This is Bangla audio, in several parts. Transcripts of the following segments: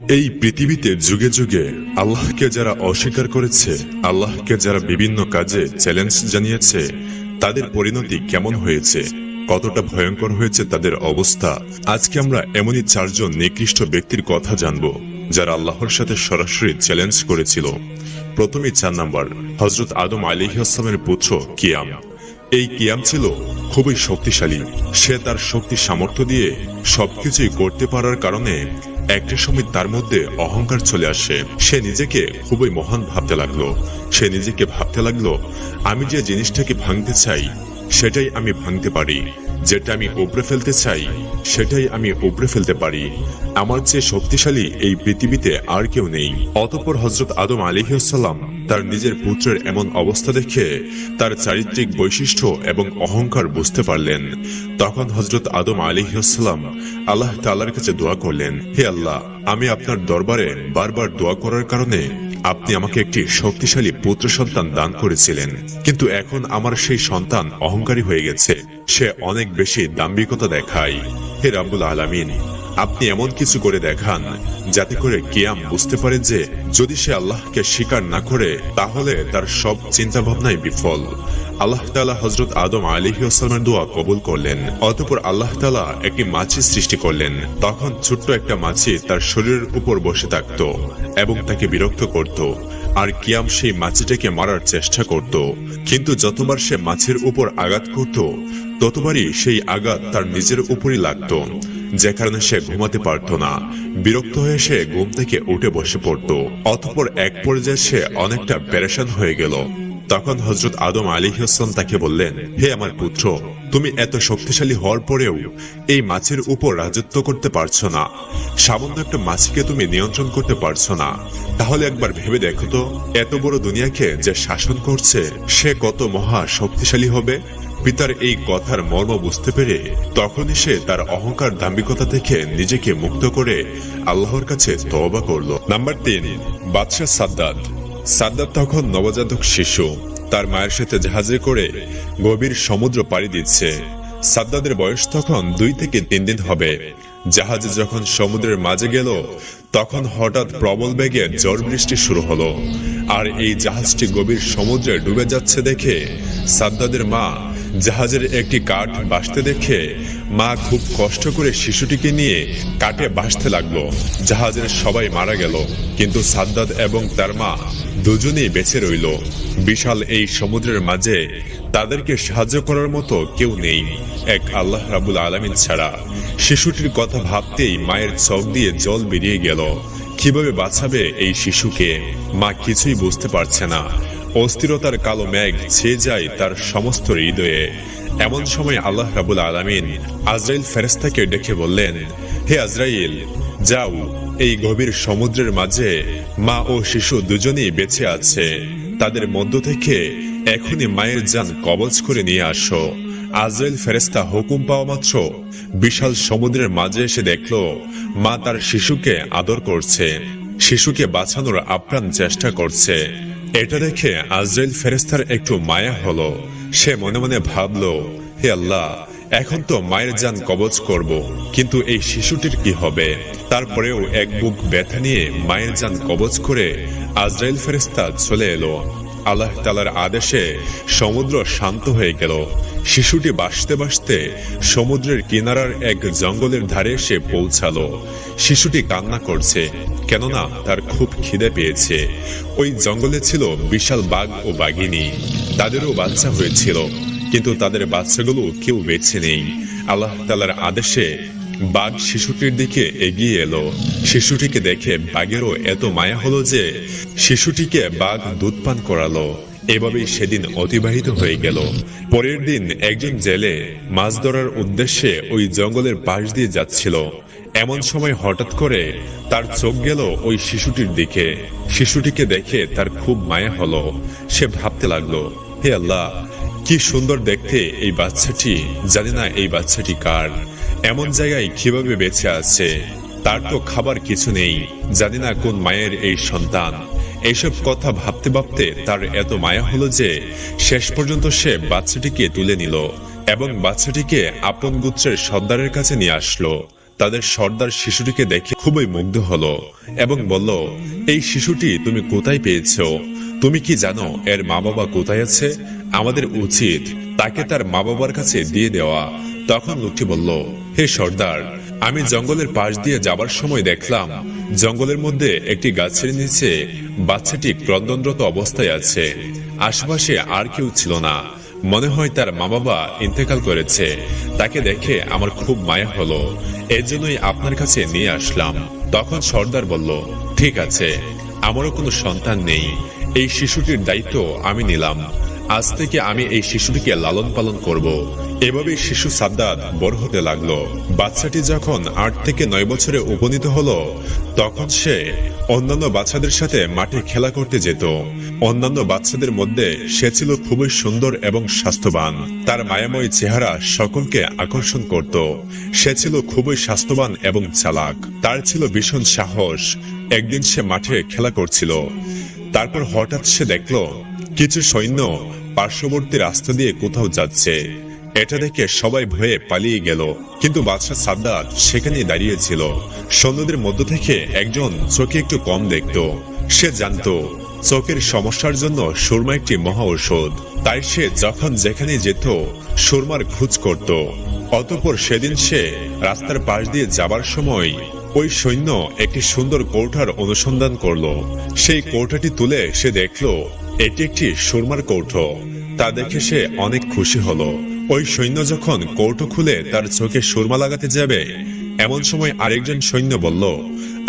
এই পৃথিবীতে যুগে যুগে আল্লাহকে যারা অস্বীকার করেছে, আল্লাহকে যারা বিভিন্ন কাজে চ্যালেঞ্জ জানিয়েছে, তাদের পরিণতি কেমন হয়েছে, কতটা ভয়ঙ্কর হয়েছে তাদের অবস্থা, আজকে আমরা এমনই চারজন নিকৃষ্ট ব্যক্তির কথা জানব, যারা আল্লাহর সাথে সরাসরি চ্যালেঞ্জ করেছিল। প্রথমে চার নাম্বার হজরত আদম আলিহাস্লামের পুত্র কিয়াম। এই কিয়াম ছিল খুবই শক্তিশালী। সে তার শক্তি সামর্থ্য দিয়ে সবকিছুই করতে পারার কারণে একটা সময় তার মধ্যে অহংকার চলে আসে। সে নিজেকে খুবই মহান ভাবতে লাগল। সে নিজেকে ভাবতে লাগল, আমি যে জিনিসটাকে ভাঙতে চাই সেটাই আমি ভাঙতে পারি। যেটা আমি উপড়ে ফেলতে চাই, সেটাই আমি উপড়ে ফেলতে পারি। আমার চেয়ে শক্তিশালী এই পৃথিবীতে আর কেউ নেই। অতঃপর হজরত আদম আলিহাসাল্লাম তার নিজের পুত্রের এমন অবস্থা দেখে তার চারিত্রিক বৈশিষ্ট্য এবং অহংকার বুঝতে পারলেন। তখন হজরত আদম আলিহাসাল্লাম আল্লাহ তাল্লার কাছে দোয়া করলেন, হে আল্লাহ, আমি আপনার দরবারে বারবার দোয়া করার কারণে আপনি আমাকে একটি শক্তিশালী পুত্র সন্তান দান করেছিলেন। কিন্তু এখন আমার সেই সন্তান অহংকারী হয়ে গেছে। সে অনেক বেশি দাম্ভিকতা দেখায়। হে রাব্বুল আলামিন, আপনি এমন কিছু করে দেখান যাতে করে কিয়াম বুঝতে পারে যে যদি সে আল্লাহকে স্বীকার না করে, তাহলে তার সব চিন্তা ভাবনাই বিফল। আল্লাহ তালা হজরত আদম আলিহাস্লামের দোয়া কবুল করলেন। অতপর আল্লাহ তালা একটি মাছি সৃষ্টি করলেন। তখন ছোট্ট একটা মাছি তার শরীরের উপর বসে থাকত এবং তাকে বিরক্ত করত। আর কিয়াম সেই মাছিটাকে মারার চেষ্টা করত। কিন্তু যতবার সে মাছের উপর আঘাত করত ততবারই সেই আঘাত তার নিজের উপরই লাগত। যে কারণে সে ঘুমাতে পারত না। বিরক্ত হয়ে সে ঘুম থেকে উঠে বসে পড়ত। অতপর এক পর্যায়ে সে অনেকটা প্যারেশান হয়ে গেল। তখন হজরত আদম আলী হাসান তাকে বললেন, হে আমার পুত্র, তুমি এত শক্তিশালী হওয়ার পরেও এই মাছের উপর রাজত্ব করতে পারছ না। সামান্য একটা মাছিকে তুমি নিয়ন্ত্রণ করতে পারছ না। তাহলে একবার ভেবে দেখো তো, এত বড় দুনিয়াকে যে শাসন করছে, সে কত মহা শক্তিশালী হবে? পিতার এই কথার মর্ম বুঝতে পেরে তখনই সে তার অহংকার দাম্ভিকতা থেকে নিজেকে মুক্ত করে আল্লাহর কাছে তওবা করল। নাম্বার তিন, বাদশাহ সাদ্দাদ সাদ্দাত তখন নবজাতক শিশু। তার মায়ের সাথে জাহাজে করে গভীর সমুদ্র পাড়ি দিচ্ছে। সাদ্দাদের বয়স তখন দুই থেকে তিন দিন হবে। জাহাজে যখন সমুদ্রের মাঝে গেল, তখন হঠাৎ প্রবল বেগে ঝড় বৃষ্টি শুরু হলো। আর এই জাহাজটি গভীর সমুদ্রে ডুবে যাচ্ছে দেখে সাদ্দাদের মা জাহাজের একটি কাঠ বাসতে দেখে মা খুব কষ্ট করে শিশুটিকে নিয়ে কাটে বাসতে লাগল। জাহাজের সবাই মারা গেল, কিন্তু সাদ্দাদ এবং তার মা দুজনেই বেঁচে রইল। বিশাল এই সমুদ্রের মাঝে তাদেরকে সাহায্য করার মতো কেউ নেই। এক আল্লাহ রাবুল আলমিন ছাড়া শিশুটির কথা ভাবতেই মায়ের চোখ দিয়ে জল বেরিয়ে গেল। কীভাবে বাঁচাবে এই শিশুকে, মা কিছুই বুঝতে পারছে না। অস্থিরতার কালো মেঘ ছেয়ে যায় তার সমস্ত হৃদয়ে। এমন সময় আল্লাহ রাবুল আলমিন আজরাইল ফেরেস্তাকে ডেকে বললেন, হে আজরাইল, যাও, এই গভীর সমুদ্রের মাঝে মা ও শিশু দুজনেই বেঁচে আছে। তাদের মধ্য থেকে এখনই মায়ের যান কবচ করে নিয়ে আসো। আজরাইল ফেরেস্তা হুকুম পাওয়া মাত্র বিশাল সমুদ্রের মাঝে এসে দেখল, মা তার শিশুকে আদর করছে, শিশুকে বাঁচানোর আপ্রাণ চেষ্টা করছে। এটা দেখে আজরাইল ফেরেস্তার একটু মায়া হলো। সে মনে মনে ভাবলো, হে আল্লাহ, এখন তো মায়ের যান কবচ করব, কিন্তু এই শিশুটির কি হবে? তারপরেও এক বুক ব্যথা নিয়ে মায়ের যান কবচ করে আজরাইল ফেরেস্তা চলে এলো। আল্লাহ তালার আদেশে সমুদ্র শান্ত হয়ে গেল। শিশুটি বাসতে বাসতে সমুদ্রের কিনারার এক জঙ্গলের ধারে এসে পৌঁছালো। শিশুটি কান্না করছে, কেননা তার খুব খিদে পেয়েছে। ওই জঙ্গলে ছিল বিশাল বাঘ ও বাঘিনী। তাদেরও বাচ্চা হয়েছিল, কিন্তু তাদের বাচ্চাগুলো কেউ বেছে নেই। আল্লাহ তালার আদেশে বাঘ শিশুটির দিকে এগিয়ে এলো। শিশুটিকে দেখে বাঘেরও এত মায়া হলো যে শিশুটিকে বাঘ দুধ পান করালো। এভাবেই সেদিন অতিবাহিত হয়ে গেল। পরের দিন একজন জেলে মাছ ধরার উদ্দেশ্যে ওই জঙ্গলের পাশ দিয়ে যাচ্ছিল। এমন সময় হঠাৎ করে তার চোখ গেল ওই শিশুটির দিকে। শিশুটিকে দেখে তার খুব মায়া হলো। সে ভাবতে লাগল, হে আল্লাহ, কি সুন্দর দেখতে এই বাচ্চাটি। জানি না এই বাচ্চাটি কার। এমন জায়গায় কীভাবে বেঁচে আছে, তার তো খাবার কিছু নেই। জানি না কোন মায়ের এই সন্তান। এইসব কথা ভাবতে ভাবতে তার এত মায়া হলো যে, শেষ পর্যন্ত সে বাচ্চাটিকে তুলে নিল এবং বাচ্চাটিকে আপন গুত্রের সর্দারের কাছে নিয়ে আসলো। তাদের সর্দার শিশুটিকে দেখে খুবই মুগ্ধ হলো এবং বলল, এই শিশুটি তুমি কোথায় পেয়েছ? তুমি কি জানো এর মা বাবা কোথায় আছে? আমাদের উচিত তাকে তার মা বাবার কাছে দিয়ে দেওয়া। তখন লোকটি বলল হে সর্দার, আমি জঙ্গলের পাশ দিয়ে যাবার সময় দেখলাম জঙ্গলের মধ্যে একটি গাছের নিচে বাচ্চাটি ক্রন্দনরত অবস্থায় আছে। আশেপাশে আর কেউ ছিল না। মনে হয় তার মা বাবা ইন্তেকাল করেছে। তাকে দেখে আমার খুব মায়া হলো। এর জন্যই আপনার কাছে নিয়ে আসলাম। তখন সর্দার বলল, ঠিক আছে, আমারও কোনো সন্তান নেই। এই শিশুটির দায়িত্ব আমি নিলাম। আজ থেকে আমি এই শিশুটিকে লালন পালন করব। এভাবে শিশু সাদ্দাত বড় হতে লাগল। বাচ্চাটি যখন আট থেকে নয় বছরে উপনীত হলো, তখন সে অন্যান্য বাচ্চাদের সাথে মাঠে খেলা করতে যেত। অন্যান্য বাচ্চাদের মধ্যে সে ছিল খুবই সুন্দর এবং স্বাস্থ্যবান। তার মায়াময় চেহারা সকলকে আকর্ষণ করত। সে ছিল খুবই স্বাস্থ্যবান এবং চালাক। তার ছিল ভীষণ সাহস। একদিন সে মাঠে খেলা করছিল। তারপর হঠাৎ সে দেখল কিছু সৈন্য পার্শ্ববর্তী রাস্তা দিয়ে কোথাও যাচ্ছে। এটা দেখে সবাই ভয়ে পালিয়ে গেল। কিন্তু বাদশাহ সাদ্দাত সেখানেই দাঁড়িয়েছিল। সৈন্যদের মধ্য থেকে একজন চোখে একটু কম দেখত। সে জানতো, চোখের সমস্যার জন্য সুরমা একটি মহা ঔষধ। তাই সে যখন যেখানে যেত, সুরমার খোঁজ করত। অতপর সেদিন সে রাস্তার পাশ দিয়ে যাবার সময় ওই সৈন্য একটি সুন্দর কৌঠার অনুসন্ধান করল। সেই কৌঠাটি তুলে সে দেখল এটি একটি সুরমার কৌঠো তা দেখে সে অনেক খুশি হলো। ওই সৈন্য যখন কৌটো খুলে তার চোখে সুরমা লাগাতে যাবে, এমন সময় আরেকজন সৈন্য বলল,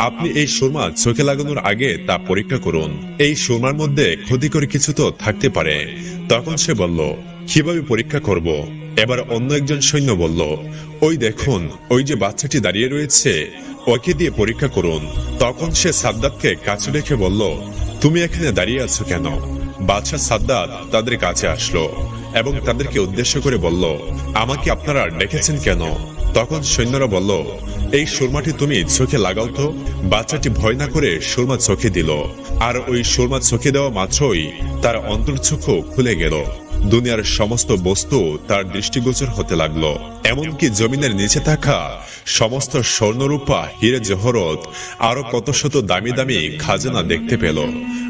আপনি এই সুরমা চোখে লাগানোর আগে তা পরীক্ষা করুন। এই সুরমার মধ্যে ক্ষতিকর কিছু তো থাকতে পারে। তখন সে বলল, কীভাবে পরীক্ষা করব? এবার অন্য একজন সৈন্য বলল, ওই দেখুন, ওই যে বাচ্চাটি দাঁড়িয়ে রয়েছে, ওকে দিয়ে পরীক্ষা করুন। তখন সে সাদ্দাতকে কাছে রেখে বলল, তুমি এখানে দাঁড়িয়ে আছো কেন? বাদশাহ সাদ্দাত তাদের কাছে আসলো এবং তাদেরকে উদ্দেশ্য করে বলল, আমাকে আপনারা ডেকেছেন কেন? তখন সৈন্যরা বলল, এই সুরমাটি তুমি চোখে লাগাও তো। বাচ্চাটি ভয় না করে সুরমা চোখে দিল। আর ওই সুরমা চোখে দেওয়া মাত্রই তার অন্তর্চক্ষু খুলে গেল। দুনিয়ার সমস্ত বস্তু তার দৃষ্টিগোচর হতে লাগল। এমনকি জমিনের নিচে থাকা সমস্ত স্বর্ণরূপা, হিরে জহরত, আরও কত শত দামি দামি খাজানা দেখতে পেল।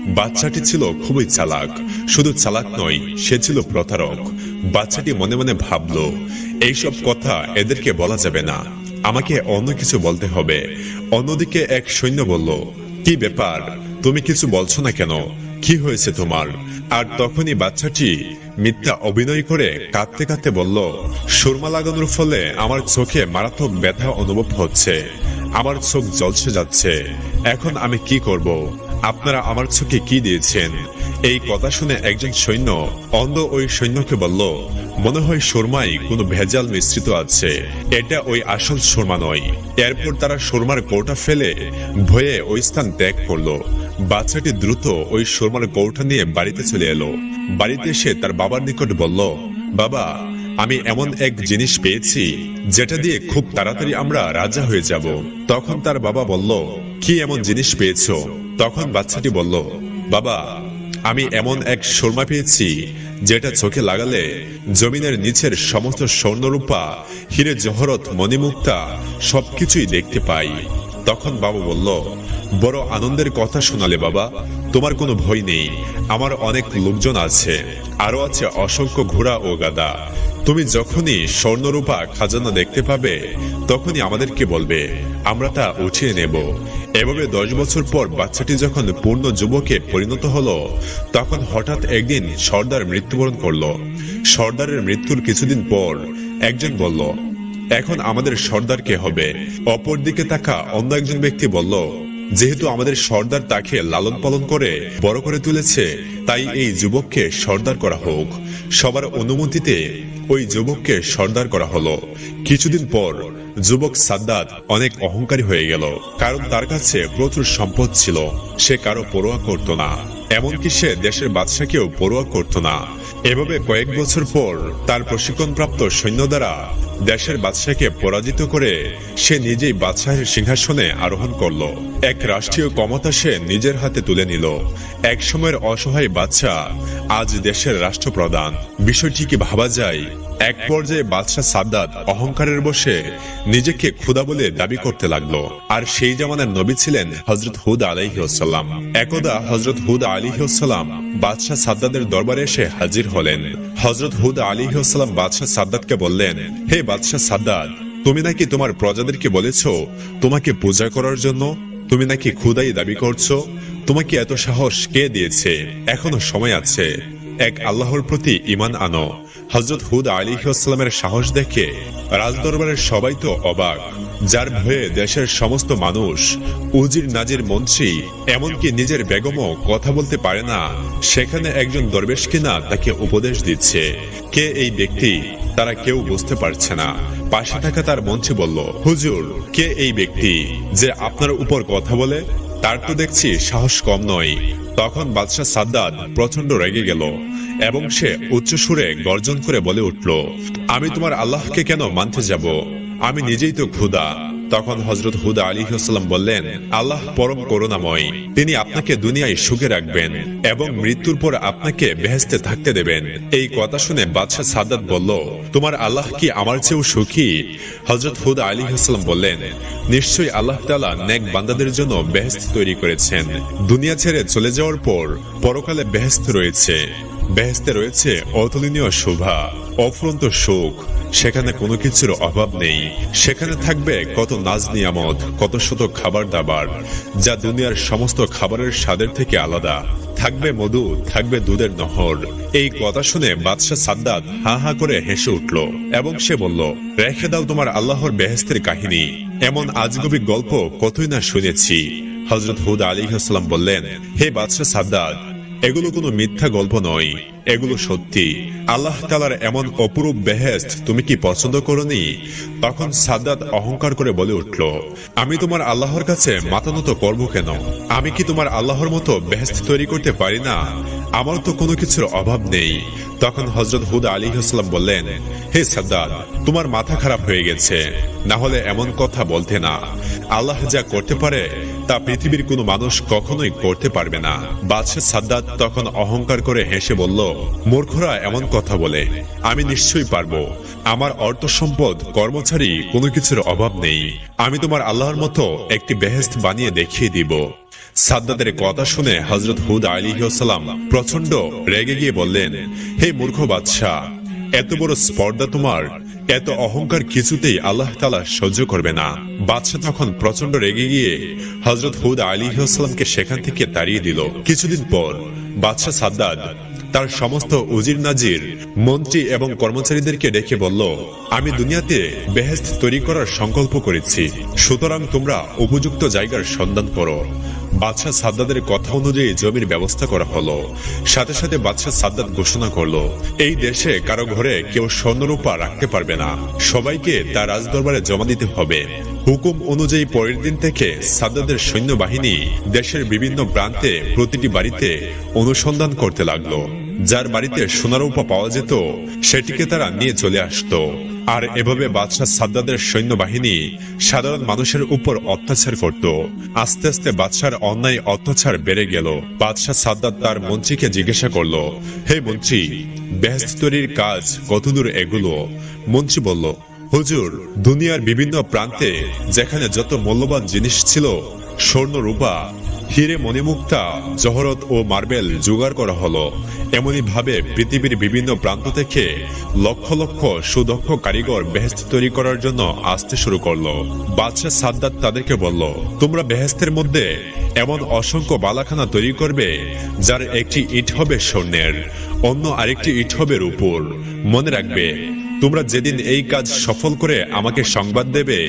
বাচ্চাটি ছিল খুবই চালাক, শুধু চালাক নয়, সে ছিল প্রতারক। বাচ্চাটি মনে মনে ভাবলো, এইসব কথা এদেরকে বলা যাবে না। আমাকে অন্য কিছু বলতে হবে। অন্যদিকে এক সৈন্য বলল, কি ব্যাপার? তুমি কিছু বলছো না কেন? কি হয়েছে তোমার? আর তখনই বাচ্চাটি মিথ্যা অভিনয় করে কাঁদতে কাঁদতে বলল, সুরমা লাগানোর ফলে আমার চোখে মারাত্মক ব্যথা অনুভব হচ্ছে। আমার চোখ জলসে যাচ্ছে। এখন আমি কি করব? আপনারা আমার চোখে কি দিয়েছেন? এই কথা শুনে একজন সৈন্য অন্ধ ওই সৈন্যকে বলল মনে হয় সুরমাই কোনো ভেজাল মিশ্রিত আছে। এটা ওই আসল সুরমা নয়। এরপর তারা সুরমার কৌটা ফেলে ভয়ে ওই স্থান ত্যাগ করল। বাচ্চাটি দ্রুত ওই সুরমার কৌটা নিয়ে বাড়িতে চলে এলো। বাড়িতে এসে তার বাবার নিকট বলল, বাবা, আমি এমন এক জিনিস পেয়েছি, যেটা দিয়ে খুব তাড়াতাড়ি আমরা রাজা হয়ে যাব। তখন তার বাবা বলল, কি এমন জিনিস পেয়েছ? তখন বাচ্চাটি বলল, বাবা আমি এমন এক সুরমা পেয়েছি, যেটা চোখে লাগালে জমিনের নিচের সমস্ত স্বর্ণরূপা, হিরে জহরত, মণিমুক্তা, সবকিছুই দেখতে পাই। তখন বাবা বলল, বড় আনন্দের কথা শোনালে বাবা, তোমার কোনো ভয় নেই, আমার অনেক লোকজন আছে আরও আছে অসংখ্য ঘোড়া ও গাদা তুমি যখনই স্বর্ণরূপা খাজানা দেখতে পাবে, তখনই আমাদেরকে বলবে, আমরা তা উঠিয়ে নেব। এভাবে দশ বছর পর বাচ্চাটি যখন পূর্ণ যুবকে পরিণত হলো, তখন হঠাৎ একদিন সর্দার মৃত্যুবরণ করল। সর্দারের মৃত্যুর কিছুদিন পর একজন বলল, এখন আমাদের সর্দার কে হবে? অপরদিকে তাকা অন্য একজন ব্যক্তি বলল, যেহেতু আমাদের সর্দার তাকে লালন পালন করে বড় করে তুলেছে, তাই এই যুবককে সর্দার করা হোক। সবার অনুমতিতে ওই যুবককে সর্দার করা হলো। কিছুদিন পর যুবক সাদ্দাত অনেক অহংকারী হয়ে গেল, কারণ তার কাছে প্রচুর সম্পদ ছিল। সে কারও পরোয়া করত না। এমনকি সে দেশের বাদশাকেও পরোয়া করত না। এভাবে কয়েক বছর পর তার প্রশিক্ষণপ্রাপ্ত সৈন্য দ্বারা দেশের বাদশাকে পরাজিত করে সে নিজেই বাদশাহের সিংহাসনে আরোহণ করল। এক রাষ্ট্রীয় ক্ষমতা সে নিজের হাতে তুলে নিল। এক সময়ের অসহায় বাচ্চা আজ দেশের রাষ্ট্রপ্রধান। বিষয়টিকে ভাবা যায়? এক পর্যায়ে বাদশাহ সাদ্দাত অহংকারের বসে নিজেকে ক্ষুদা বলে দাবি করতে লাগল। আর সেই জামানার নবী ছিলেন হজরত হুদ আলাইহিসাল্লাম একদা হজরত হুদ আলিহাসাল্লাম বাদশাহ সাদ্দাদের দরবারে এসে হাজির হলেন। হজরত হুদ আলিহাসাল্লাম বাদশাহ সাদ্দাতকে বললেন, হে বাদশাহ সাদ্দাত, তুমি নাকি তোমার প্রজাদেরকে বলেছ তোমাকে পূজা করার জন্য? তুমি নাকি ক্ষুদাই দাবি করছ? তোমাকে এত সাহস কে দিয়েছে? এখনও সময় আছে। এক আল্লাহর প্রতি ইমান আনো। হজরত হুদ আলিহাস্লামের সাহস দেখে রাজদরবারের সবাই তো অবাক। যার ভয়ে দেশের সমস্ত মানুষ উজির নাজির মন্ত্রী, এমনকি নিজের বেগমও কথা বলতে পারে না। সেখানে একজন দরবেশ কিনা তাকে উপদেশ দিচ্ছে। কে এই ব্যক্তি, তারা কেউ বুঝতে পারছে না। পাশে থাকা তার মন্ত্রী বলল, হুজুর, কে এই ব্যক্তি যে আপনার উপর কথা বলে? তার তো দেখছি সাহস কম নয়। তখন বাদশাহ সাদ্দাদ প্রচণ্ড রেগে গেল এবং সে উচ্চ সুরে গর্জন করে বলে উঠল, আমি তোমার আল্লাহকে কেন মানতে যাব? আমি নিজেই তো ক্ষুদা তখন হজরত হুদা আলী হাসাল্লাম বললেন, আল্লাহ পরম করুণাময়, তিনি আপনাকে দুনিয়ায় সুখে রাখবেন এবং মৃত্যুর পর আপনাকে বেহেস্তে থাকতে দেবেন। এই কথা শুনে বাদশাহ সাদ্দাত বলল, তোমার আল্লাহ কি আমার চেয়েও সুখী? হজরত হুদা আলী হাসাল্লাম বললেন, নিশ্চয়ই আল্লাহ তালা নেক বান্দাদের জন্য বেহেস্ত তৈরি করেছেন। দুনিয়া ছেড়ে চলে যাওয়ার পর পরকালে বেহেস্ত রয়েছে। বেহেস্তে রয়েছে অতুলনীয় শোভা, অফুরন্ত সুখ সেখানে কোনো কিছুর অভাব নেই। সেখানে থাকবে কত নাজ নিয়ামত, কত শত খাবার দাবার, যা দুনিয়ার সমস্ত খাবারের স্বাদের থেকে আলাদা। থাকবে মধু, থাকবে দুধের নহর। এই কথা শুনে বাদশাহ সাদ্দাত হা হা করে হেসে উঠল এবং সে বলল, রেখে দাও তোমার আল্লাহর বেহেস্তের কাহিনী। এমন আজগবি গল্প কতই না শুনেছি। হজরত হুদ আলী হাসলাম বললেন, হে বাদশাহ সাদ্দাত এগুলো কোনো মিথ্যা গল্প নয়। এগুলো সত্যি। আল্লাহ তালার এমন অপরূপ বেহেস্ত তুমি কি পছন্দ করনি? তখন সাদ্দাত অহংকার করে বলে উঠল, আমি তোমার আল্লাহর কাছে মাতানত করব কেন? আমি কি তোমার আল্লাহর মতো বেহেস্ত তৈরি করতে পারি না? আমার তো কোনো কিছুর অভাব নেই। তখন হজরত হুদ আলী হাসলাম বললেন, হে সাদ্দাত, তোমার মাথা খারাপ হয়ে গেছে। না হলে এমন কথা বলতে না। আল্লাহ যা করতে পারে, তা পৃথিবীর কোনো মানুষ কখনোই করতে পারবে না। বাদশাহ সাদ্দাত তখন অহংকার করে হেসে বলল, মূর্খরা এমন কথা বলে। আমি নিশ্চয়ই পারব। আমার অর্থ সম্পদ, কর্মচারী কোনো কিছুর অভাব নেই। আমি তোমার আল্লাহর মতো একটি বেহেস্ত বানিয়ে দেখিয়ে দিব। সাদ্দাদের কথা শুনে হজরত হুদ আলিহাসাল্লাম প্রচণ্ড রেগে গিয়ে বললেন, হে মূর্খ বাদশাহ এত বড় স্পর্ধা তোমার, এত অহংকার কিছুতেই আল্লাহ তালা সহ্য করবে না। বাদশাহ তখন প্রচণ্ড রেগে গিয়ে হজরত হুদ আলিহাস্লামকে সেখান থেকে তাড়িয়ে দিল। কিছুদিন পর বাদশাহ সাদ্দাদ তার সমস্ত উজির নাজির, মন্ত্রী এবং কর্মচারীদেরকে ডেকে বলল, আমি দুনিয়াতে বেহেস্ত তৈরি করার সংকল্প করেছি। সুতরাং তোমরা উপযুক্ত জায়গার সন্ধান করো। বাদশাহ সাদ্দাদের কথা অনুযায়ী জমির ব্যবস্থা করা হলো। সাথে সাথে বাদশাহ সাদ্দাদ ঘোষণা করল, এই দেশে কারও ঘরে কেউ স্বর্ণরূপা রাখতে পারবে না। সবাইকে তার রাজদরবারে জমা দিতে হবে। হুকুম অনুযায়ী পরের দিন থেকে সাদ্দাদের সৈন্যবাহিনী দেশের বিভিন্ন প্রান্তে প্রতিটি বাড়িতে অনুসন্ধান করতে লাগল। যার বাড়িতে সোনারূপা পাওয়া যেত, সেটিকে তারা নিয়ে চলে আসতো। আর এভাবে বাদশাহ সাদ্দাদের সৈন্যবাহিনী সাধারণ মানুষের উপর অত্যাচার করত। আস্তে আস্তে বাদশার অন্যায় অত্যাচার বেড়ে গেল। বাদশাহ সাদ্দাদ তার মন্ত্রীকে জিজ্ঞাসা করল, হে মন্ত্রী বেহেস্ত তৈরির কাজ কতদূর এগুলো? মন্ত্রী বলল, হুজুর, দুনিয়ার বিভিন্ন প্রান্তে যেখানে যত মূল্যবান জিনিস ছিল স্বর্ণ রূপা হিরে মণিমুক্তা, জহরত ও মার্বেল জোগাড় করা হলো। এমনই ভাবে পৃথিবীর বিভিন্ন প্রান্ত থেকে লক্ষ লক্ষ সুদক্ষ কারিগর বেহেস্ত তৈরি করার জন্য আসতে শুরু করল। বাদশাহ সাদ্দাত তাদেরকে বলল, তোমরা বেহেস্তের মধ্যে এমন অসংখ্য বালাখানা তৈরি করবে, যার একটি ইট হবে স্বর্ণের, অন্য আরেকটি ইট হবে রূপুর। মনে রাখবে তোমরা যেদিন এই কাজ সফল করে আমাকে সংবাদ দেবে,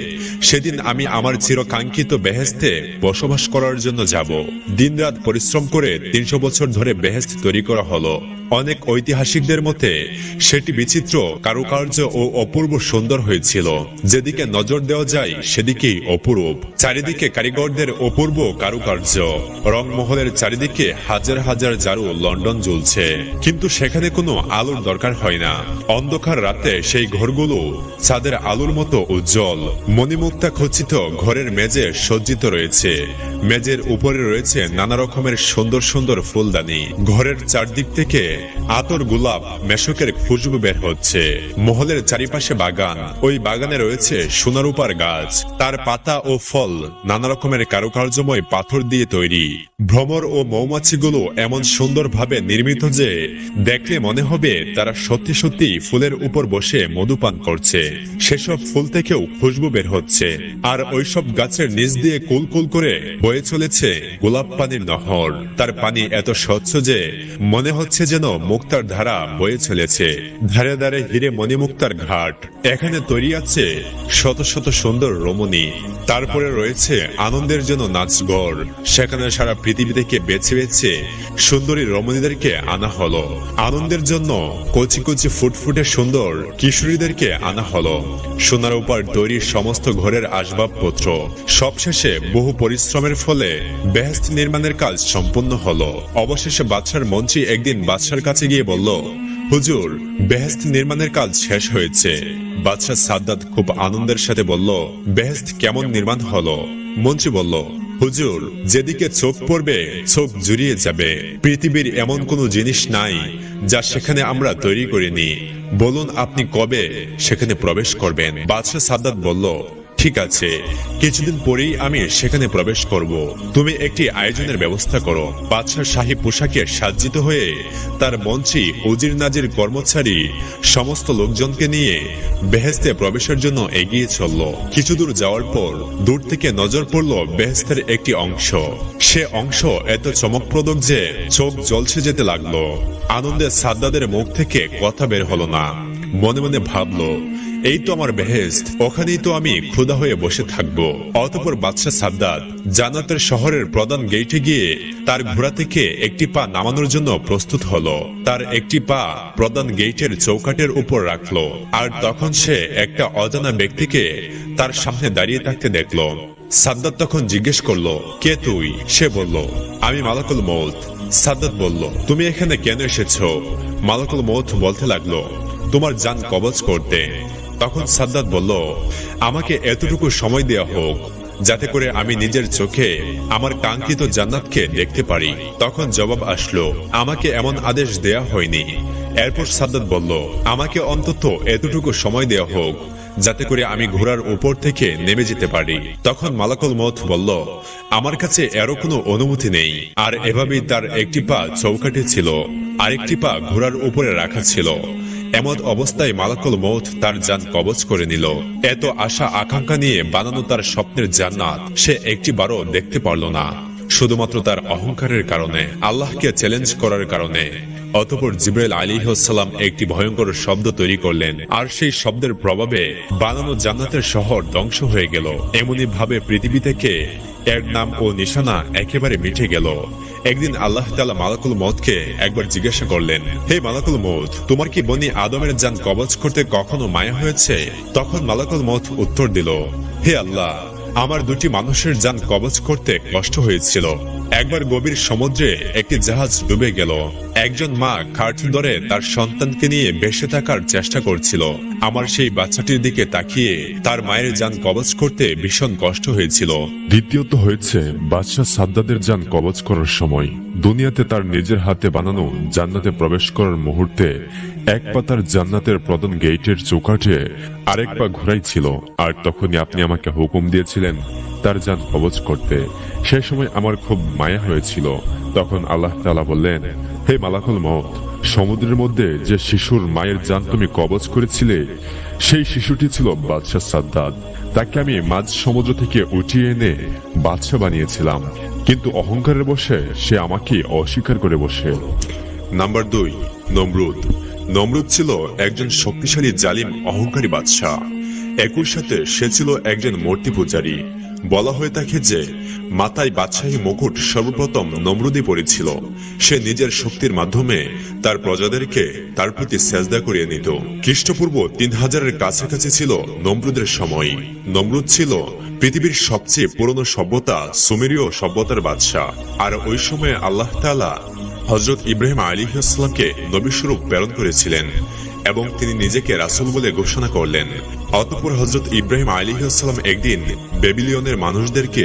সেদিন আমি আমার চিরকাঙ্ক্ষিত বেহেস্তে বসবাস করার জন্য যাব। দিনরাত পরিশ্রম করে তিনশো বছর ধরে বেহেস্ত তৈরি করা হলো। অনেক ঐতিহাসিকদের মতে সেটি বিচিত্র, কারুকার্য ও অপূর্ব সুন্দর হয়েছিল। যেদিকে নজর দেওয়া যায়, সেদিকেই অপরূপ। চারিদিকে কারিগরদের অপূর্ব কারুকার্য। রংমহলের চারিদিকে হাজার হাজার জারু লন্ডন জ্বলছে। কিন্তু সেখানে কোনো আলোর দরকার হয় না। অন্ধকার রাতে সেই ঘরগুলো চাঁদের আলোর মতো উজ্জ্বল। মণিমুক্তা খচিত ঘরের মেজে সজ্জিত রয়েছে। মেজের উপরে রয়েছে নানা রকমের সুন্দর সুন্দর ফুলদানি। ঘরের চারদিক থেকে আতর গোলাপ মেশকের খুশবু বের হচ্ছে। মহলের চারিপাশে বাগান। ওই বাগানে রয়েছে সোনারূপার গাছ। তার পাতা ও ফল নানা রকমের কারুকার্যময় পাথর দিয়ে তৈরি। ভ্রমর ও মৌমাছিগুলো এমন সুন্দরভাবে নির্মিত যে, দেখলে মনে হবে তারা সত্যি সত্যি ফুলের উপর বসে মধুপান করছে। সেসব ফুল থেকেও খুশবু বের হচ্ছে। আর ওইসব গাছের নিচ দিয়ে কুল কুল করে বয়ে চলেছে গোলাপ পানির নহর। তার পানি এত স্বচ্ছ যে, মনে হচ্ছে যেন মুক্তার ধারা বয়ে চলেছে। ধারে ধারে হিরে মণিমুক্তার ঘাট। এখানে তৈরি আছে শত শত সুন্দর রমণী। তারপরে রয়েছে আনন্দের জন্য নাচগড় সেখানে সারা পৃথিবী থেকে বেছে বেছে সুন্দরী রমণীদেরকে আনা হলো। আনন্দের জন্য কচি কচি ফুটফুটে সুন্দর কিশোরীদেরকে আনা হলো। সোনার উপর তৈরি সমস্ত ঘরের আসবাবপত্র। সবশেষে বহু পরিশ্রমের ফলে বেহেস্ত নির্মাণের কাজ সম্পূর্ণ হলো। অবশেষে বাদশার মন্ত্রী একদিন বাদশার কাছে গিয়ে বলল, হুজুর বেহেস্ত নির্মাণের কাজ শেষ হয়েছে। বাদশাহ সাদ্দাত খুব আনন্দের সাথে বলল বেহেস্ত কেমন নির্মাণ হলো? মন্ত্রী বলল, হুজুর, যেদিকে চোখ পড়বে চোখ জুড়িয়ে যাবে। পৃথিবীর এমন কোনো জিনিস নাই যা সেখানে আমরা তৈরি করিনি। বলুন আপনি কবে সেখানে প্রবেশ করবেন? বাদশাহ সাদ্দাত বলল ঠিক আছে। কিছুদিন পরেই আমি সেখানে প্রবেশ করব। তুমি একটি আয়োজনের ব্যবস্থা করো। বাদশাহ শাহী পোশাকে সাজ্জিত হয়ে তার মঞ্চে উজির নাজির কর্মচারী সমস্ত লোকজনকে নিয়ে বেহেস্তে প্রবেশের জন্য এগিয়ে চলল। কিছু দূর যাওয়ার পর দূর থেকে নজর পড়ল বেহেস্তের একটি অংশ। সে অংশ এত চমকপ্রদক যে চোখ জলছে যেতে লাগল। আনন্দে সাদ্দাদের মুখ থেকে কথা বের হলো না। মনে মনে ভাবলো এই তো আমার বেহেস্ত ওখানেই তো আমি ক্ষুধা হয়ে বসে থাকব। অতপর বাদশাহ সাদ্দাত জান্নাতের শহরের প্রধান গেটে গিয়ে তার ঘোড়া থেকে একটি পা নামানোর জন্য প্রস্তুত হলো। তার একটি পা প্রধান গেটের চৌকাটের উপর রাখল, আর তখন সে একটা অজানা ব্যক্তিকে তার সামনে দাঁড়িয়ে থাকতে দেখল। সাদ্দাত তখন জিজ্ঞেস করল, কে তুই? সে বলল, আমি মালাকুল মৌত সাদ্দাত বলল, তুমি এখানে কেন এসেছ? মালাকুল মৌত বলতে লাগল, তোমার যান কবজ করতে। তখন সাদ্দাত বলল, আমাকে এতটুকু সময় দেওয়া হোক, যাতে করে আমি নিজের চোখে আমার কাঙ্ক্ষিত জান্নাতকে দেখতে পারি। তখন জবাব আসলো, আমাকে এমন আদেশ দেয়া হয়নি। এরপর সাদ্দাত বলল, আমাকে অন্তত এতটুকু সময় দেওয়া হোক, যাতে করে আমি ঘোড়ার উপর থেকে নেমে যেতে পারি। তখন মালাকুল মত বলল, আমার কাছে এরও কোনো অনুমতি নেই। আর এভাবেই তার একটি পা চৌকাটে ছিল, আরেকটি পা ঘোড়ার উপরে রাখা ছিল। এমন অবস্থায় মালাকুল মৌত তার যান কবচ করে নিল। এত আশা, আকাঙ্ক্ষা নিয়ে বানানো তার স্বপ্নের জান্নাত সে একটি বারও দেখতে পারল না। শুধুমাত্র তার অহংকারের কারণে, আল্লাহকে চ্যালেঞ্জ করার কারণে। অতপর জিব্রাইল আলিহাসাল্লাম একটি ভয়ঙ্কর শব্দ তৈরি করলেন, আর সেই শব্দের প্রভাবে বানানো জান্নাতের শহর ধ্বংস হয়ে গেল। এমনি ভাবে পৃথিবী থেকে এর নাম ও নিশানা একেবারে মিটে গেল। একদিন আল্লাহ তালা মালাকুল মতকে একবার জিজ্ঞাসা করলেন, হে মালাকুল মত তোমার কি বনি আদমের যান কবচ করতে কখনো মায়া হয়েছে? তখন মালাকুল মত উত্তর দিল, হে আল্লাহ, আমার দুটি মানুষের যান কবচ করতে কষ্ট হয়েছিল। একবার গভীর সমুদ্রে একটি জাহাজ ডুবে গেল। একজন মা খাট ধরে তার সন্তানকে নিয়ে বেঁচে থাকার চেষ্টা করছিল। আমার সেই বাচ্চাটির দিকে তাকিয়ে তার মায়ের যান কবচ করতে ভীষণ কষ্ট হয়েছিল। দ্বিতীয়ত হয়েছে, বাদশাহ সাদ্দাদের যান কবচ করার সময় দুনিয়াতে তার নিজের হাতে বানানো জান্নাতে প্রবেশ করার মুহূর্তে এক পা তার জান্নাতের প্রধান গেটের চৌকাঠে আরেক পা ঘোরাই ছিল আর তখনই আপনি আমাকে হুকুম দিয়েছিলেন তার যান কবচ করতে। সে সময় আমার খুব মায়া হয়েছিল। তখন আল্লাহ তালা বললেন, হে মালাকুল মত সমুদ্রের মধ্যে যে শিশুর মায়ের যান তুমি কবচ করেছিলে, সেই শিশুটি ছিল বাদশাহ সাদ্দাদ তাকে আমি মাঝ সমুদ্র থেকে উঠিয়ে এনে বাদশা বানিয়েছিলাম। কিন্তু অহংকারের বসে সে আমাকে অস্বীকার করে বসে। নাম্বার দুই, নমরুদ। নমরুদ ছিল একজন শক্তিশালী জালিম, অহংকারী বাদশাহ। একই সাথে সে ছিল একজন মূর্তি পূজারী। বলা হয়ে থাকে যে মাথায় বাদশাহী মুকুট সর্বপ্রথম নমরুদি পড়েছিল। সে নিজের শক্তির মাধ্যমে তার প্রজাদেরকে তার প্রতি সেজদা করিয়ে নিত। খ্রিস্টপূর্ব তিন হাজারের কাছাকাছি ছিল নমরুদের সময়। নমরুদ ছিল পৃথিবীর সবচেয়ে পুরনো সভ্যতা, সুমেরীয় সভ্যতার বাদশাহ। আর ওই সময়ে আল্লাহ তাআলা হজরত ইব্রাহিম আলী ইসলামকে নবীস্বরূপ প্রেরণ করেছিলেন এবং তিনি নিজেকে রাসুল বলে ঘোষণা করলেন। অতঃপর হজরত ইব্রাহিম আলী ইসলাম একদিন বেবিলিয়নের মানুষদেরকে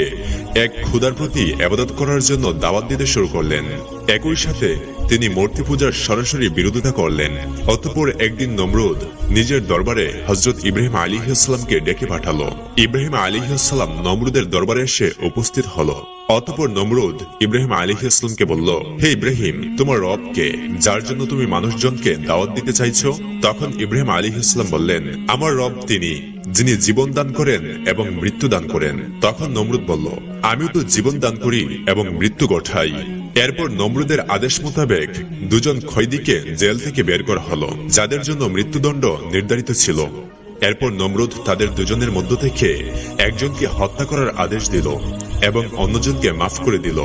এক ক্ষুদার প্রতি আবাদত করার জন্য দাওয়াত দিতে শুরু করলেন। একই সাথে তিনি মূর্তি পূজার সরাসরি বিরোধিতা করলেন। অতঃপর একদিন নমরুদ নিজের দরবারে হজরত ইব্রাহিম আলী ইসলামকে ডেকে পাঠালো। ইব্রাহিম আলী ইসলাম নমরুদের দরবারে এসে উপস্থিত হলো। অতঃপর নমরুদ ইব্রাহিম আলী ইসলামকে বলল, হে ইব্রাহিম, তোমার রবকে যার জন্য তুমি মানুষজনকে দাওয়াত দিতে চাইছো? তখন ইব্রাহিম আলী ইসলাম বললেন, আমার রব তিনি, যিনি জীবন দান করেন এবং মৃত্যু দান করেন। তখন নমরুদ বলল, আমিও তো জীবন দান করি এবং মৃত্যু গঠাই। এরপর নমরুদের আদেশ মোতাবেক দুজন খৈদিকে জেল থেকে বের করা হলো, যাদের জন্য মৃত্যুদণ্ড নির্ধারিত ছিল। এরপর নমরুদ তাদের দুজনের মধ্য থেকে একজনকে হত্যা করার আদেশ দিল এবং অন্যজনকে মাফ করে দিল।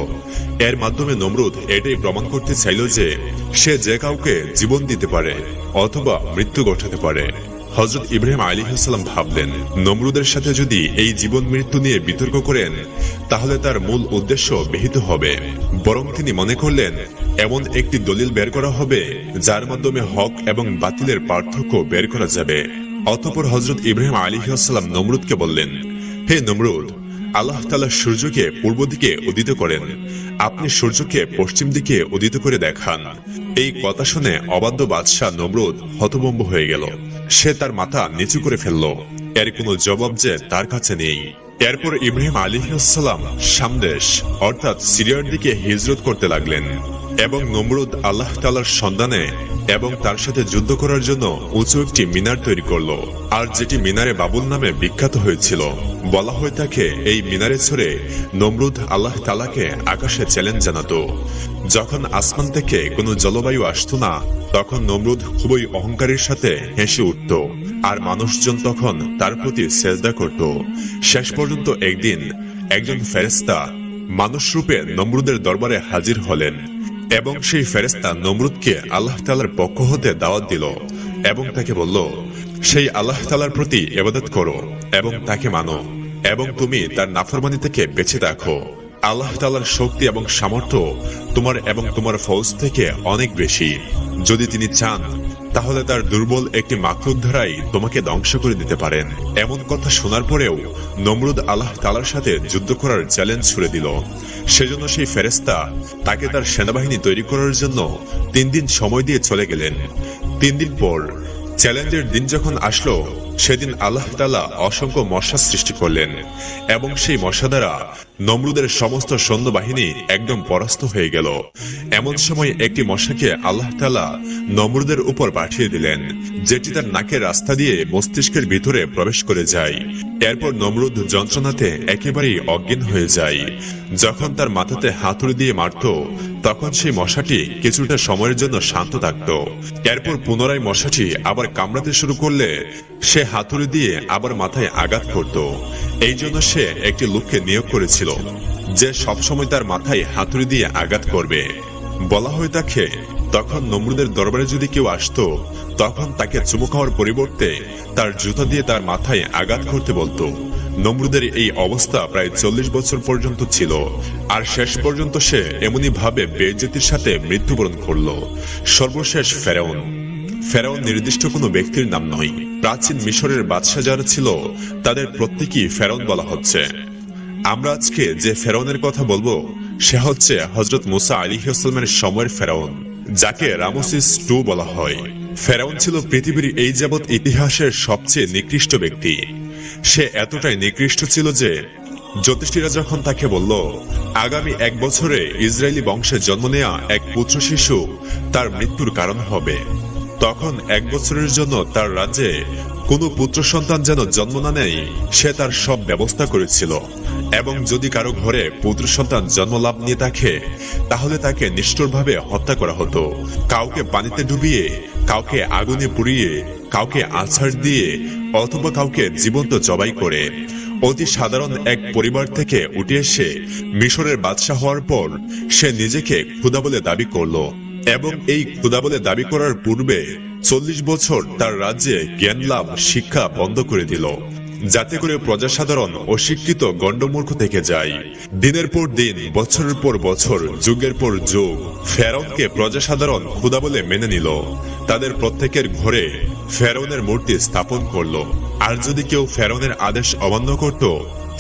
এর মাধ্যমে নমরুদ এটাই প্রমাণ করতে চাইল যে সে যে কাউকে জীবন দিতে পারে অথবা মৃত্যু ঘটাতে পারে। হজরত ইব্রাহিম আলী হাসালাম ভাবলেন, নমরুদের সাথে যদি এই জীবন মৃত্যু নিয়ে বিতর্ক করেন, তাহলে তার মূল উদ্দেশ্য বিহিত হবে। বরং তিনি মনে করলেন, এমন একটি দলিল বের করা হবে, যার মাধ্যমে হক এবং বাতিলের পার্থক্য বের করা যাবে। অতপর হজরত ইব্রাহিম আলী আসসালাম নমরুদকে বললেন, হে নমরুদ, আল্লাহ তালা সূর্যকে পূর্ব দিকে উদিত করেন। আপনি সূর্যকে পশ্চিম দিকে উদিত করে দেখান। এই কথা শুনে অবাধ্য বাদশাহ নমরুদ হতভম্ব হয়ে গেল। সে তার মাথা নিচু করে ফেলল। এর কোনো জবাব যে তার কাছে নেই। এরপর ইব্রাহিম আলী সালাম সামদেশ, অর্থাৎ সিরিয়ার দিকে হিজরত করতে লাগলেন এবং নমরুদ আল্লাহ তালার সন্ধানে এবং তার সাথে যুদ্ধ করার জন্য উঁচু একটি মিনার তৈরি করল। আর যেটি মিনারে বাবুল নামে বিখ্যাত হয়েছিল। বলা হয়ে থাকে এই মিনারে ছড়ে নমরুদ আল্লাহ তালাকে আকাশে চ্যালেঞ্জ জানাত। যখন আসমান থেকে কোনো জলবায়ু আসতো না, তখন নমরুদ খুবই অহংকারের সাথে হেসে উঠত। আর মানুষজন তখন তার প্রতি সেজদা করত। শেষ পর্যন্ত একদিন একজন ফেরেস্তা মানুষরূপে নমরুদের দরবারে হাজির হলেন। এবং সেই ফেরেস্তা নমরুদকে আল্লাহ তালার পক্ষ হতে দাওয়াত দিল এবং তাকে বলল, সেই আল্লাহ তালার প্রতি এবাদত করো এবং তাকে মানো এবং তুমি তার নাফরমানি থেকে বেঁচে রাখো আল্লাহ তালার শক্তি এবং সামর্থ্য তোমার এবং তোমার ফৌজ থেকে অনেক বেশি। যদি তিনি চান তাহলে তার দুর্বল একটি মাকলুক ধারাই তোমাকে ধ্বংস করে দিতে পারেন। এমন কথা শোনার পরেও নমরুদ আল্লাহ তালার সাথে যুদ্ধ করার চ্যালেঞ্জ ছুড়ে দিল। সেজন্য সেই ফেরেস্তা তাকে তার সেনাবাহিনী তৈরি করার জন্য তিন দিন সময় দিয়ে চলে গেলেন। তিন দিন পর চ্যালেঞ্জের দিন যখন আসলো, সেদিন আল্লাহ তালা অসংখ্য মশা সৃষ্টি করলেন এবং সেই মশা দ্বারা নমরুদের সমস্ত সৈন্যবাহিনী একদম পরাস্ত হয়ে গেল। এমন সময় একটি মশাকে আল্লাহ তালা নমরুদের উপর পাঠিয়ে দিলেন, যেটি তার নাকের রাস্তা দিয়ে মস্তিষ্কের ভিতরে প্রবেশ করে যায়। এরপর নমরুদ যন্ত্রণাতে একেবারেই অজ্ঞান হয়ে যায়। যখন তার মাথাতে হাতুড়ি দিয়ে মারত, তখন সেই মশাটি কিছুটা সময়ের জন্য শান্ত থাকত। এরপর পুনরায় মশাটি আবার কামড়াতে শুরু করলে, সে হাতুড়ি দিয়ে আবার মাথায় আঘাত করত। এই জন্য সে একটি লোককে নিয়োগ করেছিল। যে সবসময় তার মাথায় হাতুড়ি দিয়ে আঘাত করবে। বলা হয়ে থাকে তখন নমরুদের দরবারে যদি কেউ আসতো, তখন তাকে চুমু খাওয়ার পরিবর্তে তার জুতা দিয়ে তার মাথায় আঘাত করতে বলতো। নমরুদের এই অবস্থা প্রায় চল্লিশ বছর পর্যন্ত ছিল, আর শেষ পর্যন্ত সে এমনই ভাবে বেজ্জতির সাথে মৃত্যুবরণ করল। সর্বশেষ ফেরাউন। ফেরাউন নির্দিষ্ট কোনো ব্যক্তির নাম নয়। প্রাচীন মিশরের বাদশাহ যারা ছিল, তাদের প্রত্যেকই ফেরাউন বলা হচ্ছে। আমরা আজকে যে ফেরাউনের কথা বলব, সে হচ্ছে হজরত মুসা আলী হাসলামের সময়ের ফেরাউন, যাকে রামোসিস টু বলা হয়। ফেরাউন ছিল পৃথিবীর এই যাবৎ ইতিহাসের সবচেয়ে নিকৃষ্ট ব্যক্তি। সে এতটাই নিকৃষ্ট ছিল যে, জ্যোতিষীরা যখন তাকে বলল, আগামী এক বছরে ইসরায়েলি বংশে জন্ম নেয়া এক পুত্র শিশু, তার মৃত্যুর কারণ হবে। তখন এক বছরের জন্য তার রাজ্যে কোনো পুত্র সন্তান যেন জন্ম না নেয়, সে তার সব ব্যবস্থা করেছিল। এবং যদি কারও ঘরে পুত্র সন্তান জন্ম লাভ নিয়ে থাকে তাহলে তাকে নিষ্ঠুরভাবে হত্যা করা হতো। কাউকে পানিতে ডুবিয়ে, কাউকে আগুনে পুড়িয়ে, কাউকে আছাড় দিয়ে, অথবা কাউকে জীবন্ত জবাই করে। অতি সাধারণ এক পরিবার থেকে উঠে এসে মিশরের বাদশাহ হওয়ার পর সে নিজেকে ক্ষুদা বলে দাবি করল এবং এই ক্ষুদা বলে দাবি করার পূর্বে চল্লিশ বছর তার রাজ্যে জ্ঞান লাভ শিক্ষা বন্ধ করে দিল। যাতে করে প্রজাসাধারণ অশিক্ষিত গণ্ডমূর্খ থেকে যায়। দিনের পর দিন, বছরের পর বছর, যুগের পর যুগ, ফেরনকে প্রজাসাধারণ ক্ষুদা বলে মেনে নিল। তাদের প্রত্যেকের ঘরে ফেরনের মূর্তি স্থাপন করল। আর যদি কেউ ফেরনের আদেশ অমান্য করত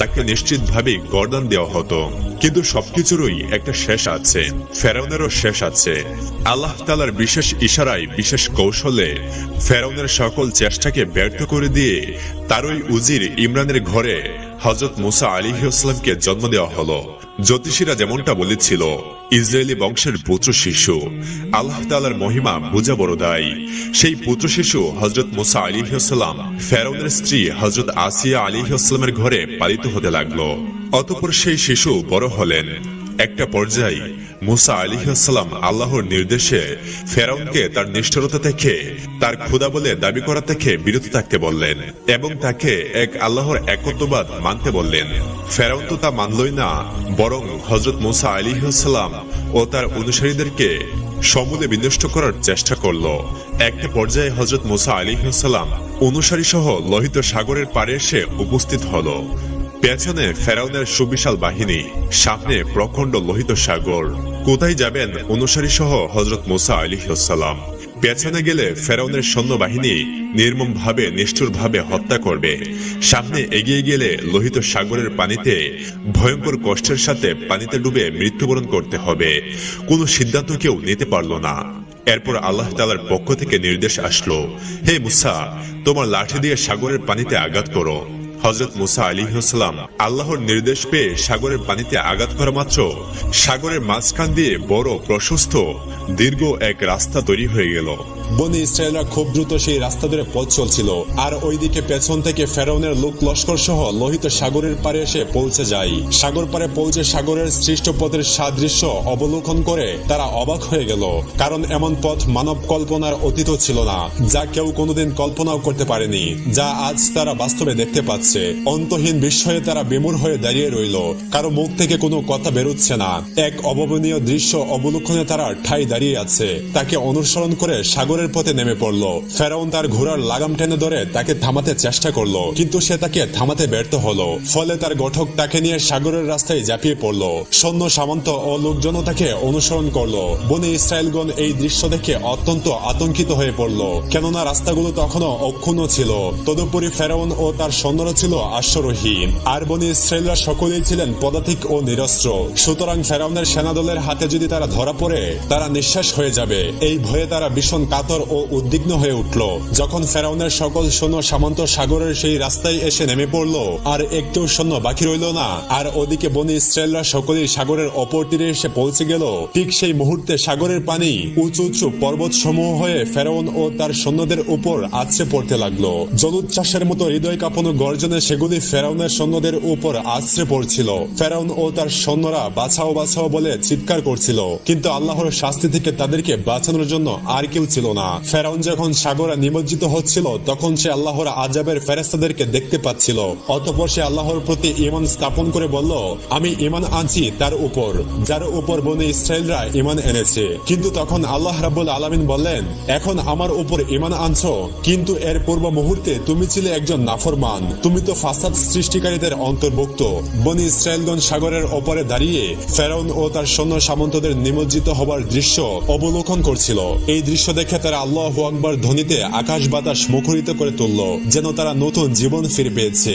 তাকে নিশ্চিতভাবে গর্দান দেওয়া হতো। কিন্তু সবকিছুরই একটা শেষ আছে। ফেরাউনেরও শেষ আছে। আল্লাহ তালার বিশেষ ইশারায়, বিশেষ কৌশলে ফেরাউনের সকল চেষ্টাকে ব্যর্থ করে দিয়ে তারই উজির ইমরানের ঘরে হজরত মুসা আলী ইসলামকে জন্ম দেওয়া হলো। জ্যোতিষীরা যেমনটা বলেছিল ইসরায়েলি বংশের পুত্র শিশু। আল্লাহ তালার মহিমা বুঝা বড় দায়। সেই পুত্র শিশু হজরত মোসা আলী ফেরনের স্ত্রী হজরত আসিয়া আলী ইসলামের ঘরে পালিত হতে লাগল। অতপর সেই শিশু বড় হলেন। একটা পর্যায়ে মুসা আলিহাসাল্লাম আল্লাহর নির্দেশে ফেরাউনকে তার নিষ্ঠুরতা থেকে তার ক্ষুদা বলে দাবি করা থেকে বিরত থাকতে বললেন এবং তাকে এক আল্লাহর একত্ববাদ মানতে বললেন। ফেরাউন তো তা মানলই না, বরং হজরত মুসা আলিহাসাল্লাম ও তার অনুসারীদেরকে সমূলে বিনষ্ট করার চেষ্টা করল। একটা পর্যায়ে হজরত মুসা আলিহাসাল্লাম অনুসারী সহ লোহিত সাগরের পাড়ে এসে উপস্থিত হলো। পেছনে ফেরাউনের সুবিশাল বাহিনী, সামনে প্রখণ্ড লোহিত সাগর। কোথায় যাবেন অনুসারী সহ হজরত মুসা আলিহাসাল্লাম পেছনে গেলে ফেরাউনের সৈন্যবাহিনী নির্মম ভাবে নিষ্ঠুর ভাবে হত্যা করবে। সামনে এগিয়ে গেলে লোহিত সাগরের পানিতে ভয়ঙ্কর কষ্টের সাথে পানিতে ডুবে মৃত্যুবরণ করতে হবে। কোনো সিদ্ধান্ত কেউ নিতে পারল না। এরপর আল্লাহ তালার পক্ষ থেকে নির্দেশ আসলো, হে মুসা, তোমার লাঠি দিয়ে সাগরের পানিতে আঘাত করো। হজরত মুসা আলী আল্লাহর নির্দেশ পেয়ে সাগরের পানিতে আঘাত করা মাত্র সাগরের মাঝখান দিয়ে বড় প্রশস্ত দীর্ঘ এক রাস্তা তৈরি হয়ে গেল। বনি ইসরায়েলরা খুব দ্রুত সেই রাস্তা ধরে পথ চলছিল। আর ওইদিকে পেছন থেকে ফেরাউনের লোক লস্কর সহ লোহিত সাগরের পারে এসে পৌঁছে যায়। সাগর পারে পৌঁছে সাগরের সৃষ্ট পথের সাদৃশ্য অবলোকন করে তারা অবাক হয়ে গেল। কারণ এমন পথ মানব কল্পনার অতীত ছিল না, যা কেউ কোনোদিন কল্পনাও করতে পারেনি, যা আজ তারা বাস্তবে দেখতে পাচ্ছে। অন্তহীন বিস্ময়ে তারা বিমূর হয়ে দাঁড়িয়ে রইল। কারও মুখ থেকে কোনো কথা বেরোচ্ছে না। এক অভাবনীয় দৃশ্য অবলোকনে তারা ঠাই দাঁড়িয়ে আছে। তাকে অনুসরণ করে সাগরের পথে নেমে পড়ল। ফেরাউন তার ঘোড়ার লাগাম টেনে ধরে তাকে থামাতে চেষ্টা করল, কিন্তু সে তাকে থামাতে ব্যর্থ হলো। ফলে তার গঠক তাকে নিয়ে সাগরের রাস্তায় ঝাঁপিয়ে পড়ল। সৈন্য, সামন্ত ও লোকজন তাকে অনুসরণ করল। বনে ইসরায়েলগণ এই দৃশ্য দেখে অত্যন্ত আতঙ্কিত হয়ে পড়ল, কেননা রাস্তাগুলো তখনও অক্ষুণ্ণ ছিল। তদুপরি ফেরাউন ও তার সৈন্যরা ছিল আশ্বরহীন আর বনে ইসরায়েলরা সকলেই ছিলেন পদাতিক ও নিরস্ত্র। সুতরাং ফেরাউনের সেনাদলের হাতে যদি তারা ধরা পড়ে, তারা নিঃশ্বাস হয়ে যাবে। এই ভয়ে তারা ভীষণ কাতর ও উদ্বিগ্ন হয়ে উঠল। যখন ফেরাউনের সকল সৈন্য সামন্ত সাগরের সেই রাস্তায় এসে নেমে পড়ল, আর একটু সৈন্য বাকি রইল না, আর ওদিকে বনি ইসরায়েলরা সকলেই সাগরের অপর তীরে এসে পৌঁছে গেল। ঠিক সেই মুহূর্তে সাগরের পানি উঁচু উঁচু পর্বত সমূহ হয়ে ফেরাউন ও তার সৈন্যদের উপর আছড়ে পড়তে লাগল। জলোচ্ছ্বাসের মতো হৃদয় কাঁপানো গর্জনে সেগুলি ফেরাউনের সৈন্যদের উপর আছড়ে পড়ছিল। ফেরাউন ও তার সৈন্যরা বাছাও বাছাও বলে চিৎকার করছিল, কিন্তু আল্লাহর শাস্তি থেকে তাদেরকে বাঁচানোর জন্য আর কেউ ছিল না। ফেরাউন যখন সাগরে নিমজ্জিত হচ্ছিল, তখন সে আল্লাহর আজাবের ফেরেস্তাদেরকে দেখতে পাচ্ছিল। অতপর সে আল্লাহর প্রতি ইমান স্থাপন করে বলল, আমি ইমান আনছি তার উপর। যার উপর বনে ইসরায়েলরা ইমান এনেছে। কিন্তু তখন আল্লাহ রাবুল আলমিন বললেন, এখন আমার উপর ইমান আনছো, কিন্তু এর পূর্ব মুহূর্তে তুমি ছিলে একজন নাফরমান। তুমি তো ফাসাদ সৃষ্টিকারীদের অন্তর্ভুক্ত। বনি ইসরায়েলগঞ্জ সাগরের ওপরে দাঁড়িয়ে ফেরাউন ও তার সৈন্য সামন্তদের নিমজ্জিত হবার দৃশ্য অবলোকন করছিল। এই দৃশ্য দেখে তারা আল্লাহ আকবর ধ্বনিতে আকাশ বাতাস মুখরিত করে তুলল, যেন তারা নতুন জীবন ফিরে পেয়েছে।